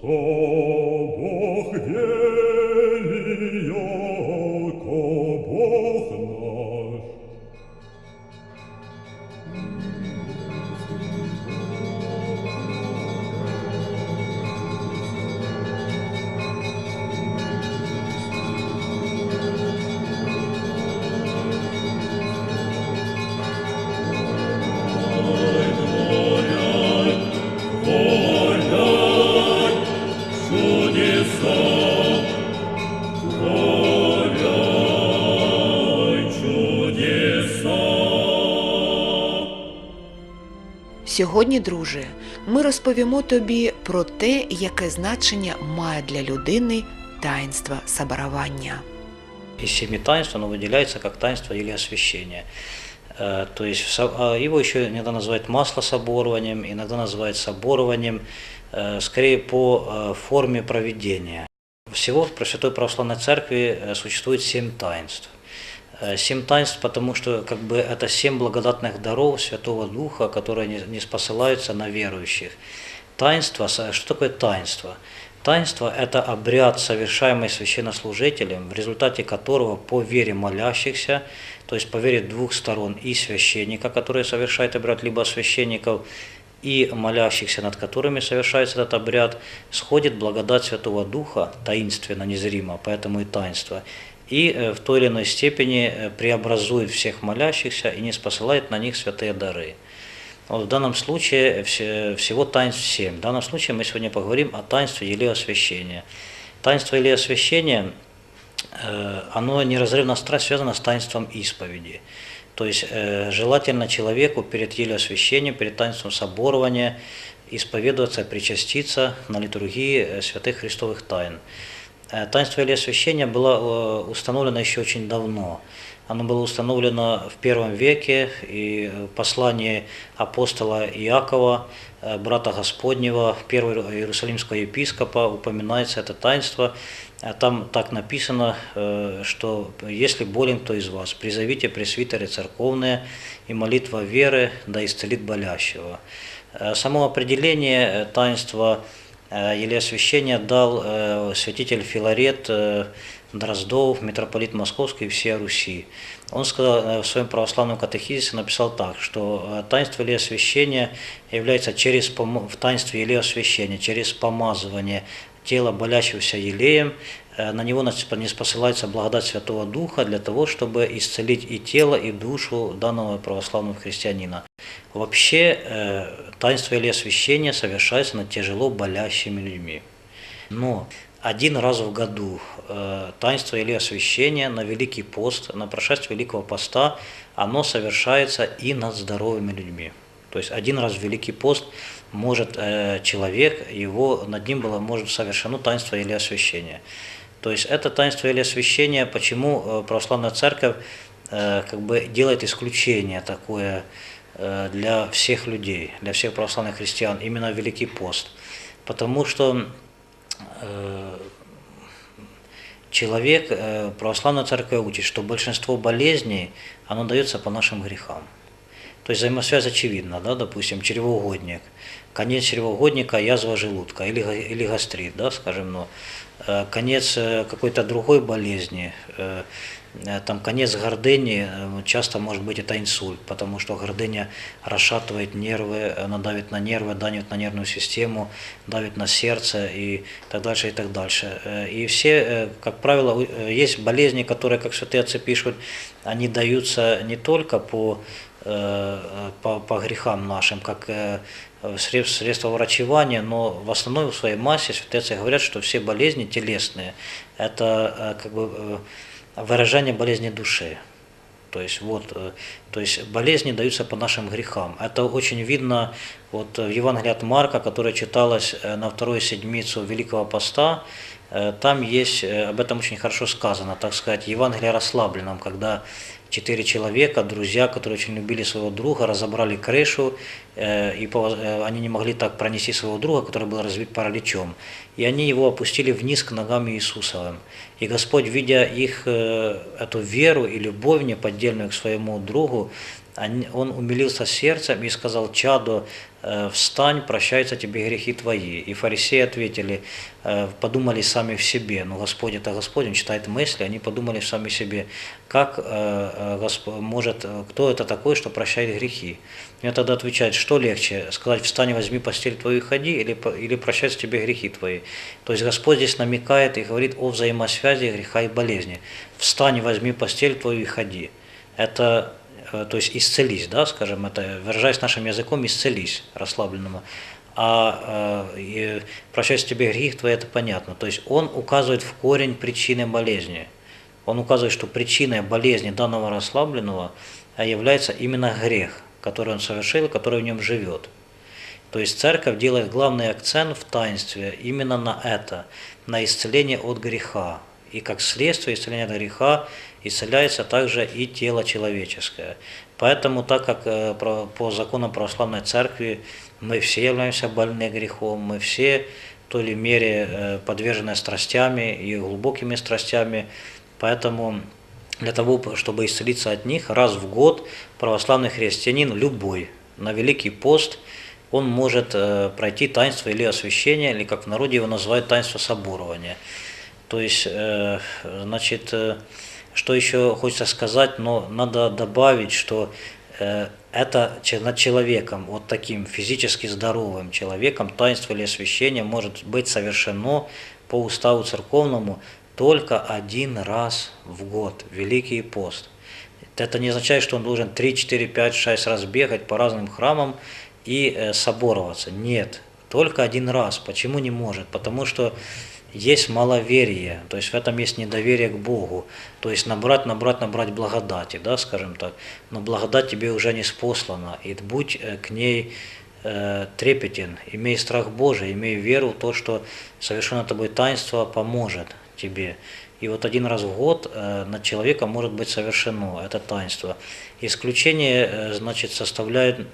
То Сьогодні, друже, ми розповімо тобі про те, яке значення має для людини таїнство соборування. Из семи таинств оно выделяется как таинство или освящение. Э, То есть в со- а его еще иногда называют маслособорованием, иногда называют соборованием, э, скорее по э, форме проведения. Всего в Пресвятой Православной Церкви э, существует семь таинств. Э, Семь таинств, потому что как бы это семь благодатных даров Святого Духа, которые не, не спосылаются на верующих. Таинство, что такое таинство? Таинство – это обряд, совершаемый священнослужителем, в результате которого по вере молящихся, то есть по вере двух сторон, и священника, который совершает обряд, либо священников, и молящихся, над которыми совершается этот обряд, сходит благодать Святого Духа, таинственно, незримо, поэтому и таинство, и э, в той или иной степени э, преобразует всех молящихся и не спосылает на них святые дары. Вот в данном случае все- всего таинств семь. В данном случае мы сегодня поговорим о таинстве или освящения. Таинство или освящение, э, оно неразрывно связано с таинством исповеди. То есть э, желательно человеку перед еле освящением, перед таинством соборования исповедоваться, причаститься на литургии э, святых христовых тайн. Э, Таинство или освящение было э, установлено еще очень давно. Оно было установлено в первом веке, и в послании апостола Иакова, э, брата Господнего, первого иерусалимского епископа, упоминается это таинство. А Там так написано, э, что если болен кто из вас, призовите пресвитеры церковные, и молитва веры да исцелит болящего. Э, Само определение э, таинства э, или освящения дал э, святитель Филарет э, Дроздов, митрополит Московский и всея Руси. Он сказал, э, в своем православном катехизисе написал так, что э, таинство или освящение является через в таинстве или освящения, через помазывание тела болящегося елеем, э, на него нас- не спосылается благодать Святого Духа для того, чтобы исцелить и тело, и душу данного православного христианина. Вообще, э, таинство или освящение совершается над тяжело болящими людьми. Но один раз в году э, таинство или освящение на Великий пост, на прошествие Великого поста, оно совершается и над здоровыми людьми. То есть один раз в Великий пост может э, человек, его, над ним было может совершено таинство или освящение. То есть это таинство или освящение, почему э, православная церковь э, как бы делает исключение такое э, для всех людей, для всех православных христиан, именно Великий пост. Потому что человек, православная церковь учит, что большинство болезней, оно дается по нашим грехам. То есть взаимосвязь очевидна, да, допустим, чревоугодник, конец чревоугодника – язва желудка или, или гастрит, да, скажем, но э, конец э, какой-то другой болезни, э, э, там конец гордыни, э, часто может быть это инсульт, потому что гордыня расшатывает нервы, она давит на нервы, давит на нервную систему, давит на сердце и так дальше, и так дальше. Э, И все, э, как правило, э, есть болезни, которые, как святые отцы пишут, они даются не только по э, по, по грехам нашим, как э, средств- средства врачевания, но в основной в своей массе святые говорят, что все болезни телесные – это э, как бы э, выражение болезни души. То есть вот, э, то есть болезни даются по нашим грехам. Это очень видно вот в Евангелии от Марка, которое читалось э, на вторую седмицу Великого Поста. Э, Там есть, э, об этом очень хорошо сказано, так сказать, Евангелие о расслабленном, когда четыре человека, друзья, которые очень любили своего друга, разобрали крышу, э, и они не могли так пронести своего друга, который был разбит параличом. И они его опустили вниз к ногам Иисусовым. И Господь, видя их, эту веру и любовь неподдельную к своему другу, он умилился сердцем и сказал, чадо, э, встань, прощаются тебе грехи твои. И фарисеи ответили, э, подумали сами в себе, ну Господь это Господь, Он читает мысли, они подумали сами в себе, как Господь, может, кто это такой, что прощает грехи. Мне тогда отвечает, что легче, сказать, встань, возьми постель твою и ходи, или, или прощаются тебе грехи твои. То есть Господь здесь намекает и говорит о взаимосвязи греха и болезни. Встань, возьми постель твою и ходи. Это Э, то есть исцелись, да, скажем, это, выражаясь нашим языком, исцелись расслабленному. А э, прощать тебе грех твой, это понятно. То есть он указывает в корень причины болезни. Он указывает, что причиной болезни данного расслабленного является именно грех, который он совершил, который в нем живет. То есть церковь делает главный акцент в таинстве именно на это, на исцеление от греха. И как следствие исцеления греха исцеляется также и тело человеческое. Поэтому, так как э, по законам православной церкви мы все являемся больны грехом, мы все в той или мере э, подвержены страстями и глубокими страстями, поэтому для того, чтобы исцелиться от них, раз в год православный христианин, любой, на Великий пост, он может э, пройти таинство или освящение, или как в народе его называют таинство соборования. То есть, значит, что еще хочется сказать, но надо добавить, что э, это над человеком, вот таким физически здоровым человеком, таинство или освящение может быть совершено по уставу церковному только один раз в год, Великий пост. Это не означает, что он должен 3, 4, 5, 6 раз бегать по разным храмам и э, собороваться. Нет, только один раз. Почему не может? Потому что есть маловерие, то есть в этом есть недоверие к Богу, то есть набрать, набрать, набрать благодати, да, скажем так, но благодать тебе уже не спослана, и будь э, к ней э, трепетен, имей страх Божий, имей веру в то, что совершенно тобой таинство поможет тебе. И вот один раз в год э, над человеком может быть совершено это таинство. Исключение, э, значит, составляет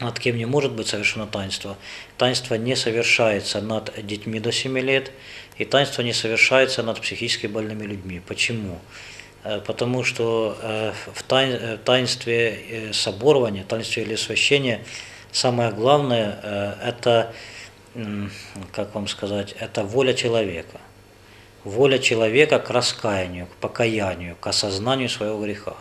над кем не может быть совершено таинство. Таинство не совершается над детьми до 7 лет, и таинство не совершается над психически больными людьми. Почему? Э, потому что э, в э, таинстве соборования, таинстве или освящения самое главное – это, как вам сказать, это воля человека. Воля человека к раскаянию, к покаянию, к осознанию своего греха.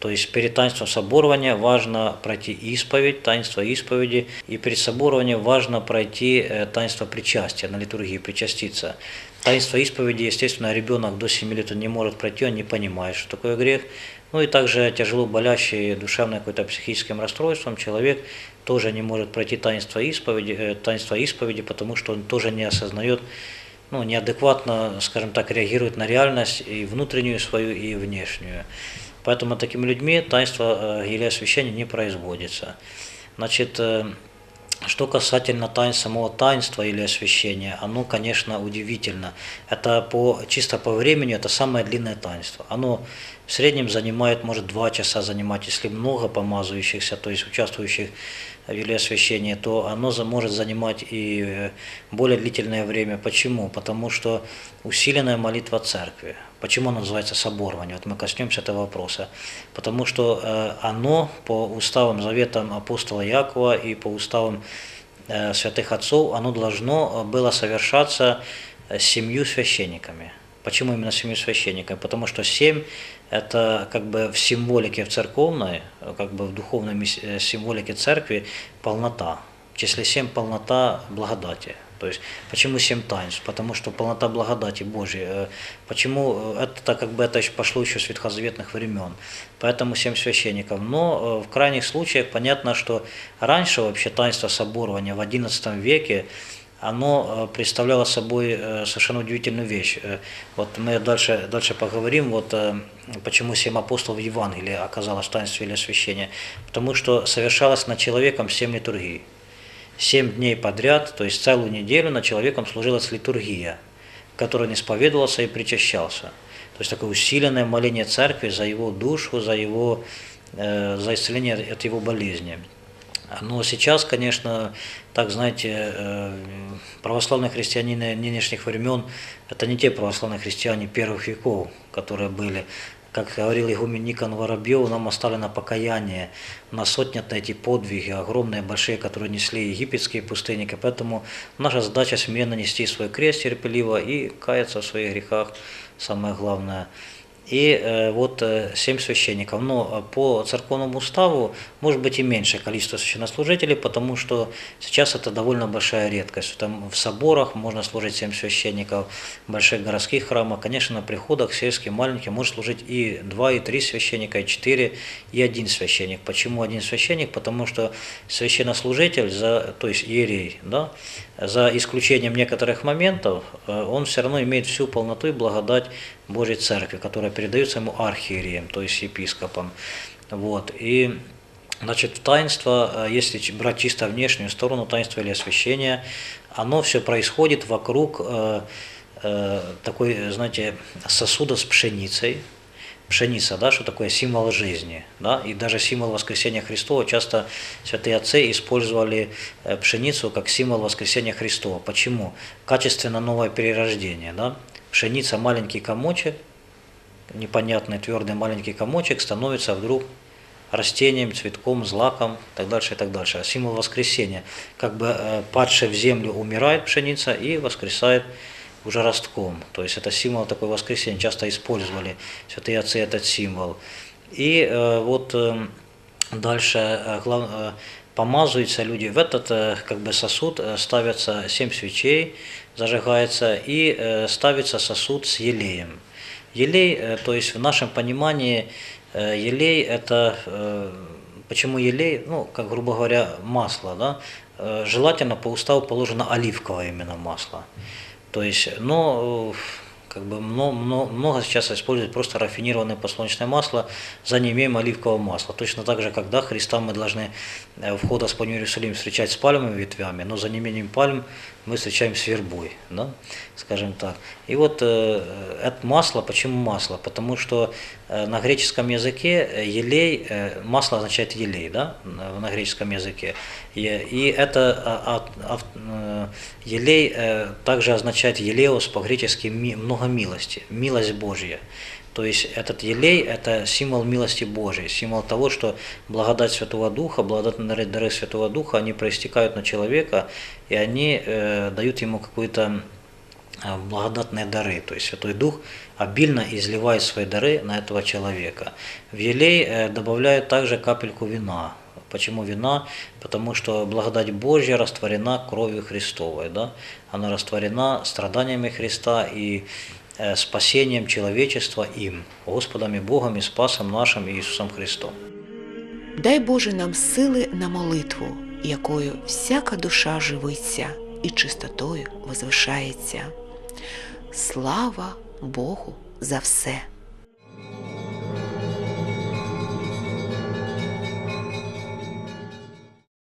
То есть перед таинством соборования важно пройти исповедь, таинство исповеди, и перед соборованием важно пройти э, таинство причастия, на литургии причаститься. Таинство исповеди, естественно, ребенок до 7 лет не может пройти, он не понимает, что такое грех. Ну и также тяжело болящий душевным какой-то психическим расстройством человек тоже не может пройти таинство исповеди, э, таинство исповеди, потому что он тоже не осознает, ну, неадекватно, скажем так, реагирует на реальность и внутреннюю свою, и внешнюю. Поэтому такими людьми таинство э, или освящение не производится. Значит, э, что касательно тайн, самого таинства или освящения, оно, конечно, удивительно. Это по, чисто по времени это самое длинное таинство. Оно в среднем занимает, может, два часа занимать, если много помазывающихся, то есть участвующих в или освящении, то оно может занимать и э, более длительное время. Почему? Потому что усиленная молитва церкви. Почему оно называется соборование? Вот мы коснемся этого вопроса. Потому что э, оно по уставам, заветам апостола Якова и по уставам э, святых отцов, оно должно было совершаться семью священниками. Почему именно семью священниками? Потому что семь – это как бы в символике в церковной, как бы в духовной символике церкви полнота. В числе семь – полнота благодати. То есть почему семь таинств? Потому что полнота благодати Божьей. Э, почему э, это как бы это пошло еще с ветхозаветных времен? Поэтому семь священников. Но э, в крайних случаях понятно, что раньше вообще таинство соборования в XI веке оно представляло собой совершенно удивительную вещь. Вот мы дальше, дальше поговорим, вот почему семь апостолов в Евангелии оказалось таинство или освящение. Потому что совершалось над человеком семь литургий семь дней подряд, то есть целую неделю над человеком служилась литургия, в которой исповедовался и причащался. То есть такое усиленное моление церкви за его душу, за, его, э, за исцеление от его болезни. Но сейчас, конечно, так знаете, э, православные христиане нынешних времен – это не те православные христиане первых веков, которые были, как говорил игумен Никон Воробьев, нам оставлено покаяние. У нас отняты эти подвиги, огромные, большие, которые несли египетские пустынники. Поэтому наша задача смиренно нести свой крест терпеливо и каяться в своих грехах, самое главное. И э, вот э, семь священников. Но э, по церковному уставу может быть и меньшее количество священнослужителей, потому что сейчас это довольно большая редкость. Там в соборах можно служить семь священников, в больших городских храмах. Конечно, на приходах сельских, маленьких может служить и два, и три священника, и четыре, и один священник. Почему один священник? Потому что священнослужитель, за, то есть иерей, да, за исключением некоторых моментов, э, он все равно имеет всю полноту и благодать Божьей Церкви, которая передается ему архиереем, то есть епископом. Вот. И Значит, таинство, э, если брать чисто внешнюю сторону таинства или освящения, оно все происходит вокруг э, такой, знаете, сосуда с пшеницей, пшеница, да, что такое символ жизни, да, и даже символ воскресения Христова, часто святые отцы использовали э, пшеницу как символ воскресения Христова. Почему? Качественно новое перерождение, да, пшеница маленький комочек, непонятный твердый маленький комочек становится вдруг растением, цветком, злаком, и так дальше, и так дальше. А символ воскресения, как бы э, падшая в землю умирает пшеница и воскресает уже ростком. То есть это символ такой воскресения, часто использовали святые отцы этот символ. И э, вот э, дальше э, помазываются люди в этот как бы сосуд, ставятся семь свечей, зажигается и ставится сосуд с елеем. Елей, то есть в нашем понимании елей это почему елей, ну как грубо говоря масло, да, желательно по уставу положено оливковое именно масло. То есть, но э, как бы много, много, сейчас используют просто рафинированное подсолнечное масло за неимением оливкового масла. Точно так же, когда Христа мы должны э, входа с в Иерусалим встречать с пальмовыми ветвями, но за неимением пальм мы встречаем с вербой, да, скажем так. И вот э, это масло, почему масло? Потому что э, на греческом языке э, елей, э, масло означает елей, да, на греческом языке. И, это а, а, а, э, елей э, также означает елеос по-гречески много милости, милость Божья. То есть этот елей – это символ милости Божией, символ того, что благодать Святого Духа, благодатные дары Святого Духа, они проистекают на человека, и они э, дают ему какую-то э, благодатные дары. То есть Святой Дух обильно изливает свои дары на этого человека. В елей э, добавляют также капельку вина. Почему вина? Потому что благодать Божья растворена кровью Христовой. Да? Она растворена страданиями Христа и спасением человечества им, Господом и Богом і Спасом нашим Ісусом Христом. Дай Боже нам сили на молитву, якою всяка душа живиться і чистотою возвишається. Слава Богу за все!